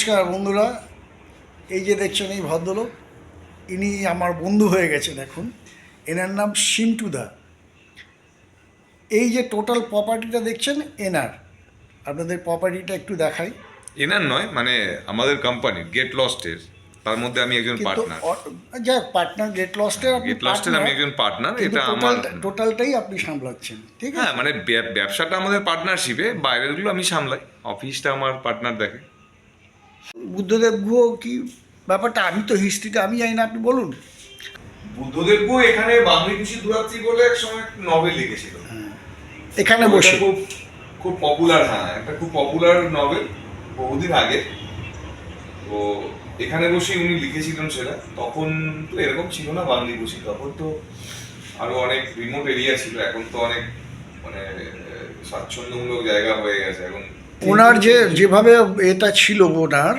নমস্কার বন্ধুরা এই যে দেখছেন এই ভদ্রলোক ইনি আমার বন্ধু হয়ে গেছেন এখন। এনার নাম সিন্টুদা এই যে টোটাল প্রপার্টিটা দেখছেন এনার। আপনাদের প্রপার্টিটা একটু দেখাই। এনার নয় মানে আমাদের কোম্পানির গেট লস্টের তার মধ্যে আমি একজন পার্টনার যাক পার্টনার গেট লস্টের গেট লস্টের আমি একজন পার্টনার এটা আমার টোটালটাই আপনি সামলাচ্ছেন ঠিক হ্যাঁ আছে মানে ব্যবসাটা আমাদের পার্টনারশিপে বাইরেরগুলো আমি সামলাই। অফিসটা আমার পার্টনার দেখে। বুদ্ধদেব গুহ কি ব্যাপারটা? আমি তো হিস্ট্রিটা আমি জানি না আপনি বলুন। বুদ্ধদেব গুহ এখানে বাংলা খুশি দূরাত্রি বলে এক সময় নভেল লিখেছিল। এখানে বসে। খুব খুব পপুলার হ্যাঁ একটা খুব পপুলার নভেল বহুদিন আগে। তো এখানে বসে উনি লিখেছিলেন সেটা। তখন তো এরকম ছিল না বাংলি বসি তখন তো আরও অনেক রিমোট এরিয়া ছিল। এখন তো অনেক মানে স্বাচ্ছন্দ্যমূলক জায়গা হয়ে গেছে। এখন ওনার যে যেভাবে এটা ছিল ওনার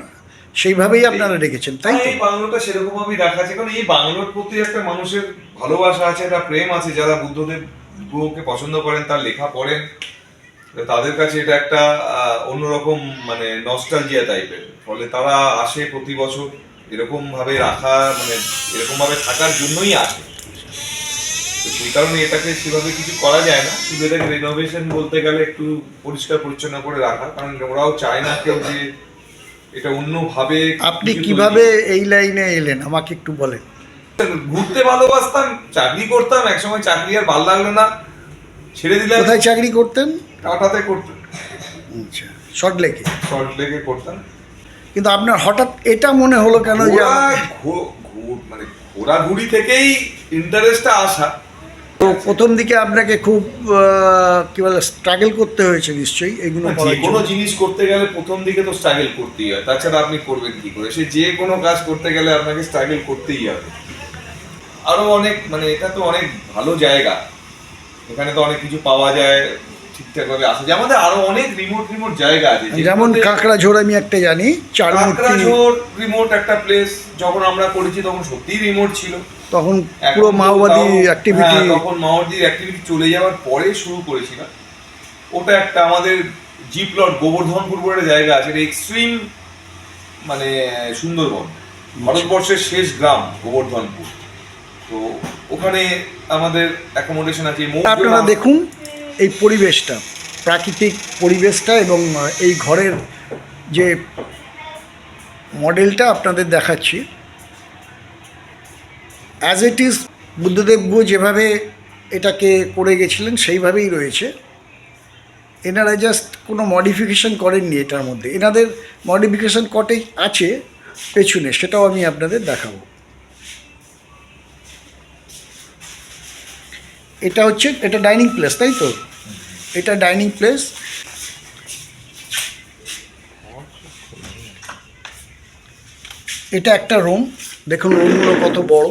সেইভাবেই আপনারা রেখেছেন তাই এই বাংলোটা সেরকম ভাবেই রাখা আছে কারণ এই বাংলোর প্রতি একটা মানুষের ভালোবাসা আছে একটা প্রেম আছে যারা বুদ্ধদেব গুহকে পছন্দ করেন তার লেখা পড়েন তাদের কাছে এটা একটা অন্যরকম মানে নস্টালজিয়া টাইপের ফলে তারা আসে প্রতি বছর এরকম ভাবে রাখা মানে এরকম ভাবে থাকার জন্যই আসে। কারণে এটাকে সেভাবে কিছু করা যায় না। শুধু এটাকে রেনোভেশন বলতে গেলে একটু পরিষ্কার পরিচ্ছন্ন করে রাখা। কারণ ওরাও চায় না কেউ যে এটা অন্যভাবে আপনি কীভাবে এই লাইনে এলেন? আমাকে একটু বলেন। ঘুরতে ভালোবাসতাম চাকরি করতাম একসময় চাকরি আর ভালো লাগল না। ছেড়ে দিলাম। কোথায় চাকরি করতেন? টাটাতে করতেন আচ্ছা শর্ট লেকে শর্ট লেগে করতাম। কিন্তু আপনার হঠাৎ এটা মনে হলো কেন যে মানে ঘোরাঘুরি থেকেই ইন্টারেস্টটা আসা। তো প্রথম দিকে আপনাকে খুব কি বলে স্ট্রাগল করতে হয়েছে নিশ্চয়ই এগুলো যে কোনো জিনিস করতে গেলে প্রথম দিকে তো স্ট্রাগল করতেই হয় তাছাড়া আপনি করবেন কি করে? সে যে কোনো কাজ করতে গেলে আপনাকে স্ট্রাগল করতেই হবে। আরও অনেক মানে এটা তো অনেক ভালো জায়গা। এখানে তো অনেক কিছু পাওয়া যায় ঠিকঠাক ভাবে আসা। যায় আমাদের আরও অনেক রিমোট রিমোট জায়গা আছে যেমন যেগুলোতে- কাঁকড়া ঝোড় আমি একটা জানি চার কাঁকড়াঝোড় রিমোট একটা প্লেস যখন আমরা করেছি তখন সত্যিই রিমোট ছিল। তখন পুরো মাওবাদী অ্যাক্টিভিটি তখন মাওবাদীর অ্যাক্টিভিটি চলে যাওয়ার পরে শুরু করেছিলাম ওটা একটা আমাদের জি প্লট গোবর্ধনপুর বলে একটা জায়গা আছে এটা এক্সট্রিম মানে সুন্দরবন। ভারতবর্ষের শেষ গ্রাম গোবর্ধনপুর। তো ওখানে আমাদের অ্যাকোমোডেশন আছে। আপনারা দেখুন এই পরিবেশটা, প্রাকৃতিক পরিবেশটা এবং এই ঘরের যে মডেলটা আপনাদের দেখাচ্ছি। As it is Buddhadeb Guha যেভাবে এটাকে করে গেছিলেন, সেইভাবেই রয়েছে। এনারা জাস্ট কোনো মডিফিকেশন করেননি এটার মধ্যে। এনাদের মডিফিকেশান কটে আছে পেছনে, সেটাও আমি আপনাদের দেখাবো। এটা হচ্ছে, এটা ডাইনিং প্লেস তাই তো? এটা ডাইনিং প্লেস। এটা একটা রুম। দেখুন রুমগুলো কত বড়।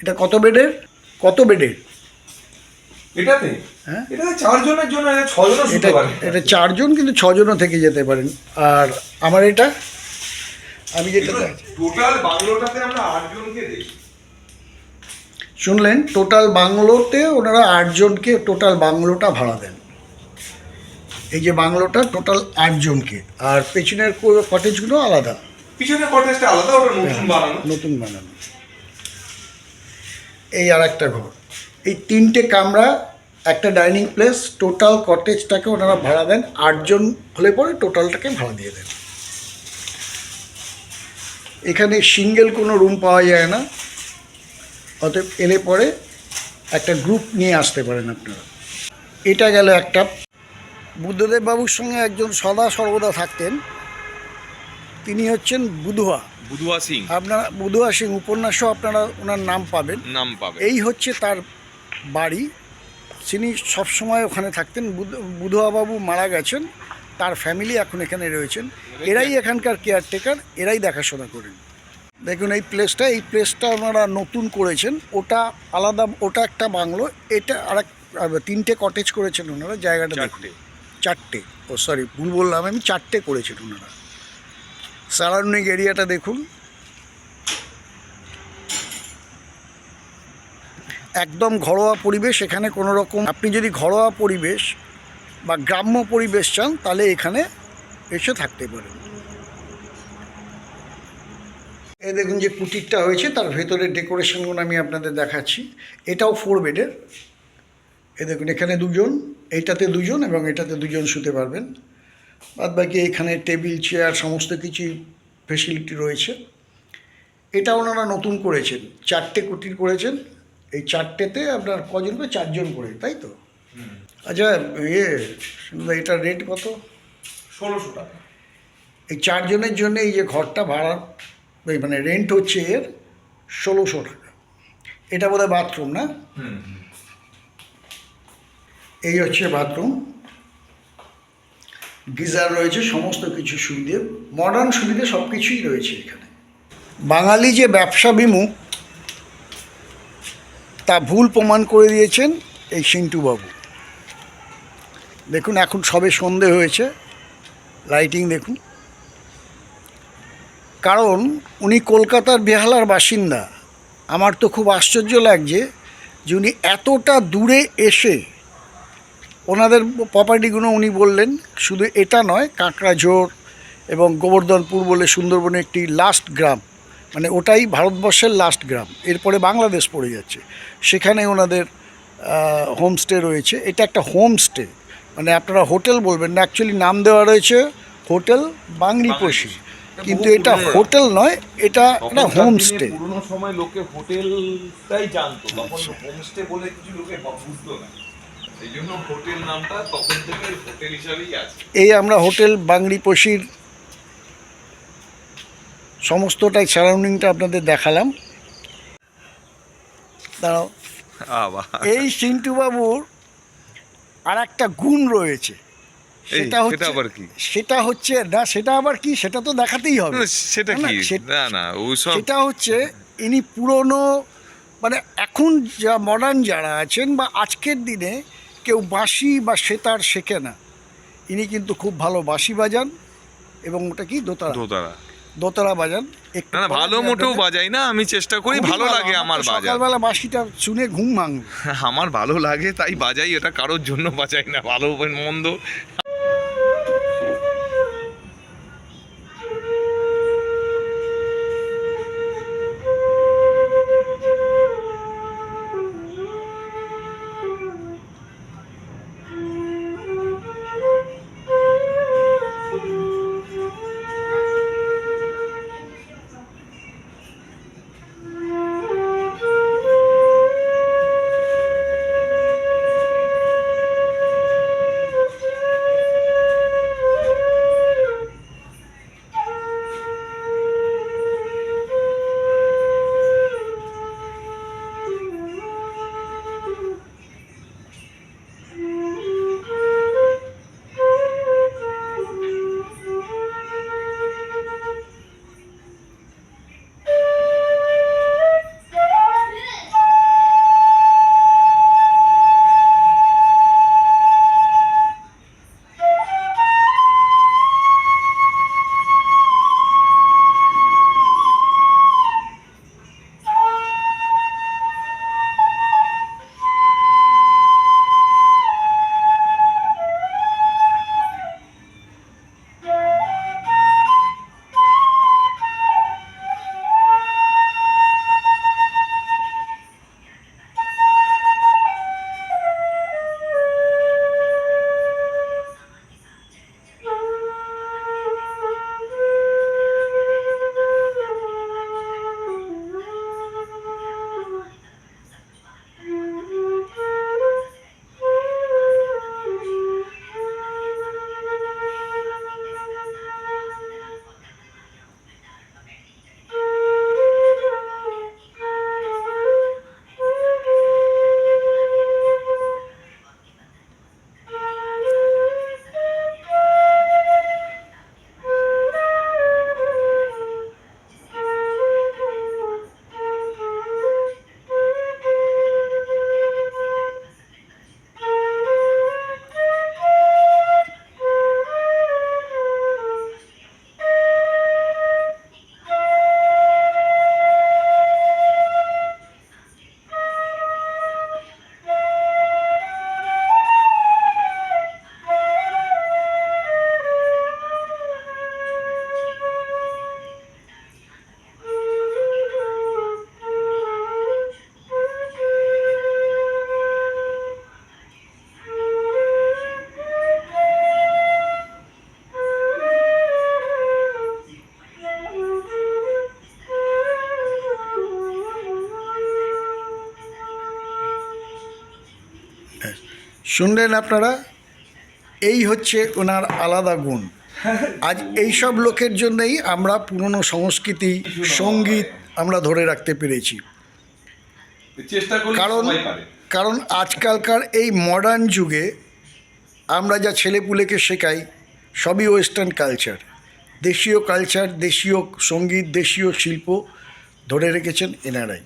এটা কত বেডের? কত বেডের? এটাতে? হ্যাঁ? এটাতে চারজনের জন্য এটা এটা এটা চারজন কিন্তু ছজনও থেকে যেতে পারেন। আর আমার এটা? আমি যেটা টোটাল বাংলোটাতে আমরা আটজনকে দেখি। শুনলেন টোটাল বাংলোতে ওনারা আটজনকে টোটাল বাংলোটা ভাড়া দেন। এই যে বাংলোটা টোটাল আটজনকে আর পেছনের কটেজগুলো আলাদা। পিছনে কটেজটা আলাদা ওটা নতুন বানানো? নতুন বানানো। এই আর একটা ঘর। এই তিনটে কামরা একটা ডাইনিং প্লেস টোটাল কটেজটাকে ওনারা ভাড়া দেন আটজন হলে পরে টোটালটাকে ভাড়া দিয়ে দেন। এখানে সিঙ্গেল কোনো রুম পাওয়া যায় না। অতএব এলে পরে একটা গ্রুপ নিয়ে আসতে পারেন আপনারা। এটা গেল একটা। বুদ্ধদেব বাবুর সঙ্গে একজন সদা সর্বদা থাকতেন। তিনি হচ্ছেন বুধুয়া। বুধুয়া সিং। আপনারা বুধুয়া সিং উপন্যাসও আপনারা ওনার নাম পাবেন। নাম পাবেন। এই হচ্ছে তার বাড়ি। তিনি সবসময় ওখানে থাকতেন। বুধ- বুধুয়া বাবু মারা গেছেন। তার ফ্যামিলি এখন এখানে রয়েছেন। এরাই এখানকার কেয়ারটেকার এরাই দেখাশোনা করেন। দেখুন এই প্লেসটা এই প্লেসটা ওনারা নতুন করেছেন। ওটা আলাদা ওটা একটা বাংলো। এটা আর এক তিনটে কটেজ করেছেন ওনারা জায়গাটা দেখুন। চারটে। চারটে। ও সরি ভুল বললাম আমি চারটে করেছেন ওনারা। সারাউন্ডিং এরিয়াটা দেখুন। একদম ঘরোয়া পরিবেশ এখানে কোনো রকম আপনি যদি ঘরোয়া পরিবেশ বা গ্রাম্য পরিবেশ চান তাহলে এখানে এসে থাকতে পারেন। এই দেখুন যে কুটিরটা হয়েছে তার ভেতরে ডেকোরেশনগুলো আমি আপনাদের দেখাচ্ছি। এটাও ফোর বেডের এ দেখুন এখানে দুজন এইটাতে দুজন এবং এটাতে দুজন শুতে পারবেন। বাদ বাকি এখানে টেবিল চেয়ার সমস্ত কিছুই ফেসিলিটি রয়েছে। এটা ওনারা নতুন করেছেন চারটে কুটির করেছেন। এই চারটেতে আপনার কজন করে চারজন করে তাই তো? আচ্ছা ইয়ে এটার রেট কত? ষোলোশো টাকা। এই চারজনের জন্য এই যে ঘরটা ভাড়া মানে রেন্ট হচ্ছে এর ষোলোশো টাকা। এটা বোধহয় বাথরুম না? এই হচ্ছে বাথরুম গিজার রয়েছে সমস্ত কিছু সুবিধে। মডার্ন সুবিধে সব কিছুই রয়েছে এখানে। বাঙালি যে ব্যবসা বিমুখ তা ভুল প্রমাণ করে দিয়েছেন এই সিন্টুবাবু। দেখুন এখন সবে সন্ধে হয়েছে। লাইটিং দেখুন। কারণ উনি কলকাতার বেহালার বাসিন্দা। আমার তো খুব আশ্চর্য লাগছে যে উনি এতটা দূরে এসে ওনাদের প্রপার্টিগুলো উনি বললেন, শুধু এটা নয়, কাঁকড়াঝোর এবং গোবর্ধনপুর বলে সুন্দরবনে একটি লাস্ট গ্রাম মানে ওটাই ভারতবর্ষের লাস্ট গ্রাম, এরপরে বাংলাদেশ পড়ে যাচ্ছে। সেখানে ওনাদের হোমস্টে রয়েছে। এটা একটা হোমস্টে মানে আপনারা হোটেল বলবেন না অ্যাকচুয়ালি নাম দেওয়া রয়েছে হোটেল বাংরিপোষি কিন্তু এটা হোটেল নয় এটা একটা হোমস্টে। পুরোনো সময় লোকে হোটেলটাই জানতো তখন হোমস্টে বলে কিছু লোকে বুঝতো না। এই হোটেল আমরা হোটেল বাংরিপোষির সমস্তটাই সারাউন্ডিংটা আপনাদের দেখালাম। দাঁড়াও। এই সিন্টু বাবুর আর একটা গুণ রয়েছে। সেটা হচ্ছে সেটা আবার কি? সেটা হচ্ছে না সেটা আবার কি? সেটা তো দেখাতেই হবে। সেটা কি? না না সেটা হচ্ছে ইনি পুরনো মানে এখন যা মডার্ন যারা আছেন বা আজকের দিনে কেউ বাঁশি বা সেতার শেখে না। ইনি কিন্তু খুব ভালো বাঁশি বাজান এবং ওটা কি? দোতারা দোতারা দোতারা বাজান। একটু না না ভালো মোটেও বাজাই না আমি চেষ্টা করি ভালো লাগে আমার বাজার সকালবেলা বাঁশিটা শুনে ঘুম ভাঙ। আমার ভালো লাগে তাই বাজাই ওটা কারোর জন্য বাজাই না ভালো মন্দ। শুনলেন আপনারা? এই হচ্ছে ওনার আলাদা গুণ। আজ এই সব লোকের জন্যই আমরা পুরনো সংস্কৃতি সংগীত আমরা ধরে রাখতে পেরেছি। কারণ কারণ আজকালকার এই মডার্ন যুগে আমরা যা ছেলেপুলেকে শেখাই সবই ওয়েস্টার্ন কালচার দেশীয় কালচার দেশীয় সংগীত দেশীয় শিল্প ধরে রেখেছেন এনারাই।